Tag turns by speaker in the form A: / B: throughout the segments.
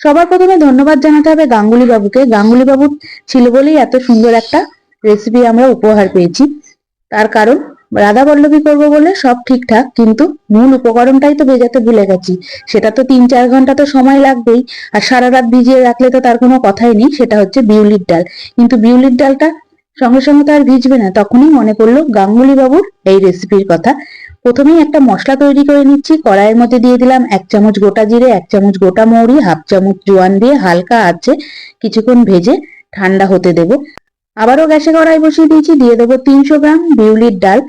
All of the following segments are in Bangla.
A: সবার প্রথমে ধন্যবাদ জানাতে হবে গাঙ্গুলি বাবুকে গাঙ্গুলি বাবু ছিল বলেই এত সুন্দর একটা রেসিপি আমরা উপহার পেয়েছি। তার কারণ, রাধা বল্লভী করব বলে সব ঠিকঠাক, কিন্তু মূল উপকরণটাই তো ভেজাতে ভুলে গেছি। সেটা তো তিন চার ঘণ্টা তো সময় লাগবেই, আর সারা রাত ভিজিয়ে রাখলে তো তার কোনো কথাই নেই, সেটা হচ্ছে বিউলির ডাল। কিন্তু বিউলির ডালটা সঙ্গে সঙ্গে তো আর ভিজবে না, তখনই মনে পড়ল গাঙ্গুলি বাবুর এই রেসিপির কথা। প্রথমেই একটা মশলা তৈরি করে নিচ্ছি, কড়াইয়ের মধ্যে দিয়ে দিলাম এক চামচ গোটা জিরে, এক চামচ গোটা মৌরি, হাফ চামচ জোয়ান দিয়ে হালকা আছে কিছুক্ষণ ভেজে ঠান্ডা হতে দেব। আবারও গ্যাসে কড়াই বসিয়ে দিয়েছি, দিয়ে দেবো তিনশো গ্রাম বিউলির ডাল।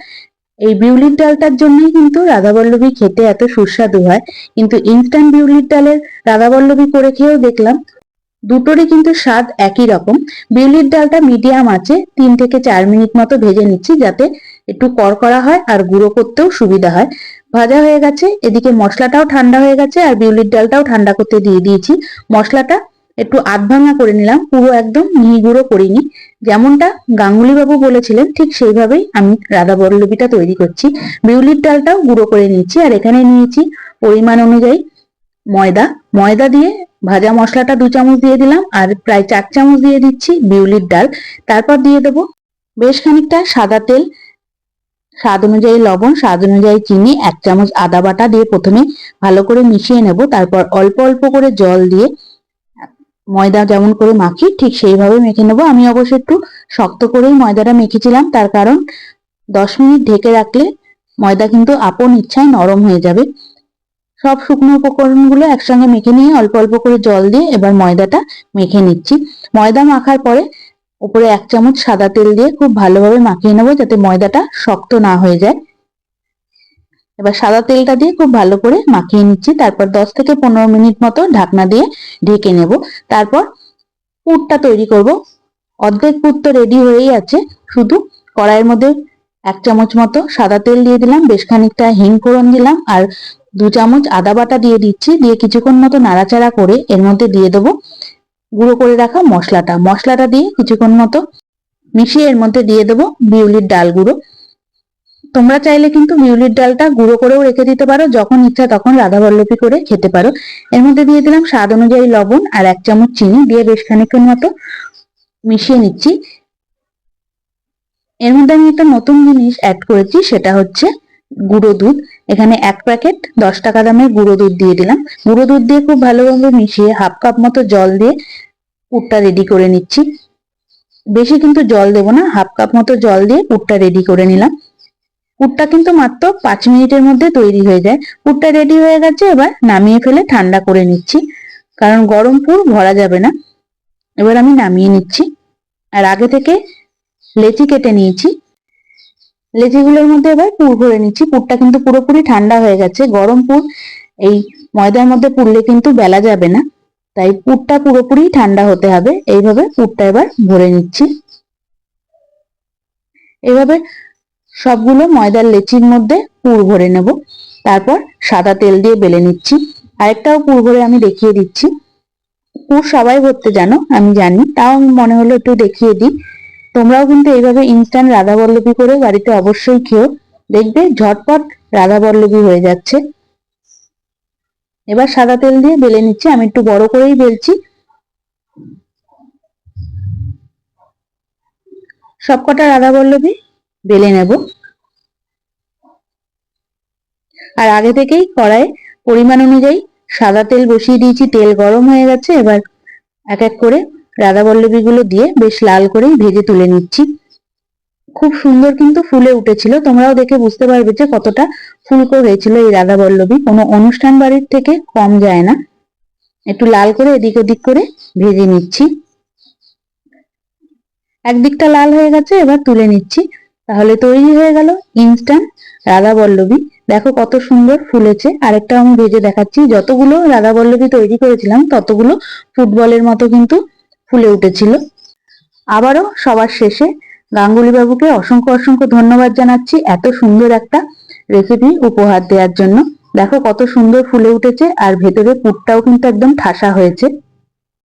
A: এই বিউলির ডালটার জন্যই কিন্তু রাধাবল্লভী খেতে এত সুস্বাদু হয়, কিন্তু ইনস্ট্যান্ট বিউলির ডালের রাধাবল্লভী করে খেয়েও দেখলাম দুটোরই কিন্তু স্বাদ একই রকম। বিউলির ডালটা মিডিয়াম আছে তিন থেকে চার মিনিট মতো ভেজে নিচ্ছি, যাতে একটু কড়কড়া হয় আর গুঁড়ো করতেও সুবিধা হয়। ভাজা হয়ে গেছে, এদিকে মশলাটাও ঠান্ডা হয়ে গেছে আর বিউলির ডালটাও ঠান্ডা করতে দিয়ে দিয়েছি। মশলাটা একটু আধ ভাঙা করে নিলাম, পুরো একদম মিহি গুঁড়ো করিনি। যেমনটা গাঙ্গুলি বাবু বলেছিলেন, ঠিক সেইভাবেই আমি রাধা বল্লভীটা তৈরি করছি। বিউলির ডালটাও গুঁড়ো করে নিচ্ছি আর এখানে নিয়েছি পরিমাণ অনুযায়ী ময়দা। ময়দা দিয়ে ভাজা মশলাটা দু চামচ দিয়ে দিলাম আর প্রায় চার চামচ দিয়ে দিচ্ছি বিউলির ডাল। তারপর দিয়ে দেবো বেশ খানিকটা সাদা তেল স্বাদ অনুযায়ী লবণ, স্বাদ অনুযায়ী চিনি, এক চামচ আদা বাটা দিয়ে প্রথমে ভালো করে মিশিয়ে নেব। তারপর অল্প অল্প করে জল দিয়ে ময়দা যেমন করে মাখি, ঠিক সেইভাবে মেখে নেব। আমি অবশ্য একটু শক্ত করেই ময়দাটা মেখেছিলাম, তার কারণ দশ মিনিট ঢেকে রাখলে ময়দা কিন্তু আপন ইচ্ছায় নরম হয়ে যাবে। সব শুকনো উপকরণগুলো একসঙ্গে মেখে নিয়ে অল্প অল্প করে জল দিয়ে এবার ময়দাটা মেখে নিচ্ছি। ময়দা মাখার পরে উপরে এক চামচ সাদা তেল দিয়ে খুব ভালোভাবে মাখিয়ে নেব যাতে ময়দাটা শক্ত না হয়ে যায়। এবার সাদা তেলটা দিয়ে খুব ভালো করে মাখিয়ে নিচ্ছি। তারপর দশ থেকে পনেরো মিনিট মতো ঢাকনা দিয়ে ঢেকে নেব। তারপর পুরটা তৈরি করব। অর্ধেক পুর তো রেডি হয়েই আছে। শুধু কড়াইয়ের মধ্যে এক চামচ মতো সাদা তেল দিয়ে দিলাম, বেশ খানিকটা হিং ফোড়ন দিলাম আর দু চামচ আদা বাটা দিয়ে দিচ্ছি। দিয়ে কিছুক্ষণ মতো নাড়াচাড়া করে এর মধ্যে দিয়ে দেবো। গুঁড়ো করে রাখা মশলাটা। মশলাটা দিয়ে কিছুক্ষণ মতো মিশিয়ে এর মধ্যে দিয়ে দেবো বিউলির ডাল গুঁড়ো। তোমরা চাইলে কিন্তু বিউলির ডালটা গুঁড়ো করেও রেখে দিতে পারো, যখন ইচ্ছা তখন রাধা বল্লভী করে খেতে পারো। এর মধ্যে দিয়ে দিলাম স্বাদ অনুযায়ী লবণ আর এক চামচ চিনি দিয়ে বেশ খানিক্ষণ মতো মিশিয়ে নিচ্ছি। এর মধ্যে আমি একটা নতুন জিনিস অ্যাড করেছি, সেটা হচ্ছে গুঁড়ো দুধ। এখানে এক প্যাকেট দশ টাকা দামের গুঁড়ো দুধ দিয়ে দিলাম। গুঁড়ো দুধ দিয়ে খুব ভালোভাবে মিশিয়ে হাফ কাপ মতো জল দিয়ে পুরটা রেডি করে নিচ্ছি। বেশি কিন্তু জল দেব না, হাফ কাপ মতো জল দিয়ে পুরটা রেডি করে নিলাম। পুরটা কিন্তু মাত্র পাঁচ মিনিটের মধ্যে তৈরি হয়ে যায়। পুরটা রেডি হয়ে গেছে, এবার নামিয়ে ফেলে ঠান্ডা করে নিচ্ছি। কারণ গরম পুর ভরা যাবে না। এবার আমি নামিয়ে নিচ্ছি। আর আগে থেকে লেচি কেটে নিয়েছি। লেচিগুলোর মধ্যে এবার পুর ভরে নিচ্ছি। পুরটা কিন্তু পুরোপুরি ঠান্ডা হয়ে গেছে। গরম পুর, এই ময়দার মধ্যে পুরলে কিন্তু বেলা যাবে না। তাই পুরটা পুরোপুরি ঠান্ডা হতে হবে। এইভাবে পুরটা এবার ভরে নিচ্ছি। এভাবে সবগুলো ময়দার লেচির মধ্যে পুর ভরে নেব। তারপর সাদা তেল দিয়ে বেলে নিচ্ছি। আরেকটাও পুর ভরে আমি দেখিয়ে দিচ্ছি। পুর সবাই ভরতে জানো, আমি জানি। তাও আমি মনে হলো একটু দেখিয়ে দিই। তোমরাও কিন্তু এইভাবে ইনস্ট্যান্ট রাধা বল্লভী করে বাড়িতে অবশ্যই খেও। দেখবে ঝটপট রাধা বল্লভী হয়ে যাচ্ছে। এবার সাদা তেল দিয়ে বেলে নিচ্ছি, আমি একটু বড় করেই বেলছি। সবকটা রাধা বল্লভী বেলে নেব। আর আগে থেকেই কড়াই পরিমাণ অনুযায়ী সাদা তেল বসিয়ে দিয়েছি, তেল গরম হয়ে গেছে। এবার এক এক করে রাধা বল্লভী গুলো দিয়ে বেশ লাল করেই ভেজে তুলে নিচ্ছি। খুব সুন্দর কিন্তু ফুলে উঠেছিল। তোমরাও দেখে বুঝতে পারবে যে কতটা ফুলকো হয়েছিল এই রাধা বল্লভী কোনো অনুষ্ঠান বাড়ির থেকে কম যায় না। একটু লাল করে এদিক ওদিক করে ভেজে নিচ্ছি। একদিকটা লাল হয়ে গেছে, এবার তুলে নিচ্ছি। তাহলে তৈরি হয়ে গেল ইনস্ট্যান্ট রাধা বল্লভী দেখো কত সুন্দর ফুলেছে। আরেকটা আমি ভেজে দেখাচ্ছি। যতগুলো রাধা বল্লভী তৈরি করেছিলাম, ততগুলো ফুটবলের মতো কিন্তু ফুলে উঠেছিল। আবারও সবার শেষে গাঙ্গুলি বাবুকে অসংখ্য অসংখ্য ধন্যবাদ জানাচ্ছি এত সুন্দর একটা রেসিপি উপহার দেওয়ার জন্য। দেখো কত সুন্দর ফুলে উঠেছে আর ভেতরে পুরটাও কিন্তু একদম ঠাসা হয়েছে।